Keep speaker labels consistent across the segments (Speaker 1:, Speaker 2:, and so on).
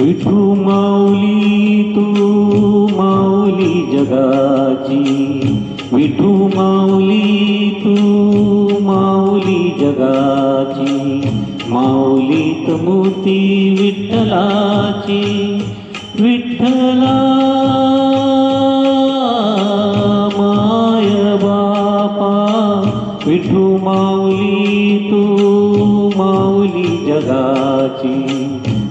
Speaker 1: विठू माऊली तू माऊली जगाची. विठू माऊली तू माऊली जगाची. माऊली तमूती विठ्ठलाची. विठ्ठला माय बापा. विठू माऊली तू माऊली जगाची.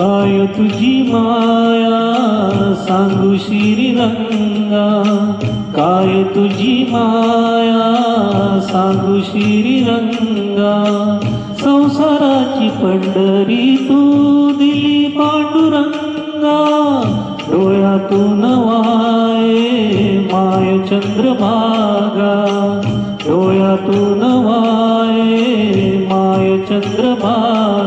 Speaker 1: काय तुझी माया? सांगू श्रीरंगा. काय तुझी माया? सांगू श्रीरंगा. संसाराची पंढरी तू दिली पांडुरंगा. डोळ्यातून वाये माय चंद्रभागा. डोळ्यातून वाये माय चंद्रभागा.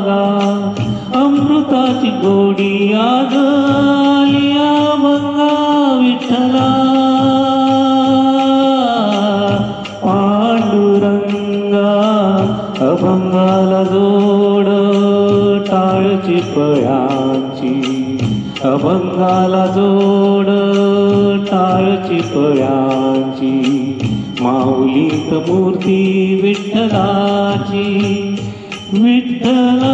Speaker 1: गोडिया गालिया मंगा विठ्ठला पांडुरंगा अभंगाला जोड टाळची पळ्यांची अभंगाला जोड टाळची पळ्यांची माऊलीत मूर्ती विठ्ठलाची. विठ्ठला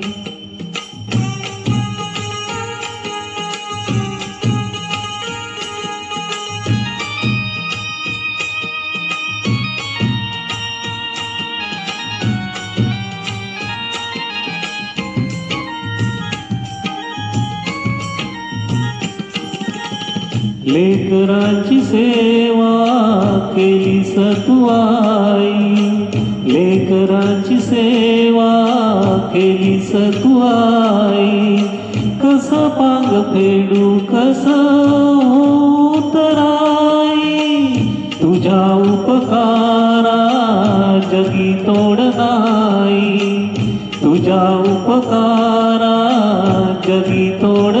Speaker 1: लेकरांची सेवा केली सतुआई लेकरांची सेवा केली सतुआई कसं पांग फेडू कसा उतराई. तुझ्या उपकारा जगी तोड नाही तुझ्या उपकारा जगी तोड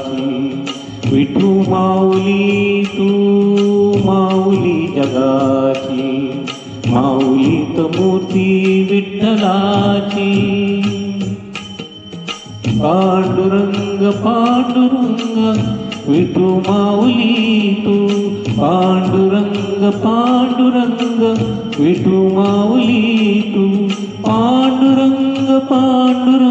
Speaker 1: विठू माऊली तू माऊली जगाची. माऊली मूर्ती विठ्ठलाची. पांडुरंग पांडुरंग विठू माऊली तू पांडुरंग पांडुरंग विठू माऊली तू पांडुरंग पांडुरंग.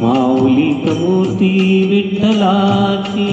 Speaker 1: माऊली मूर्ती विठ्ठलाची.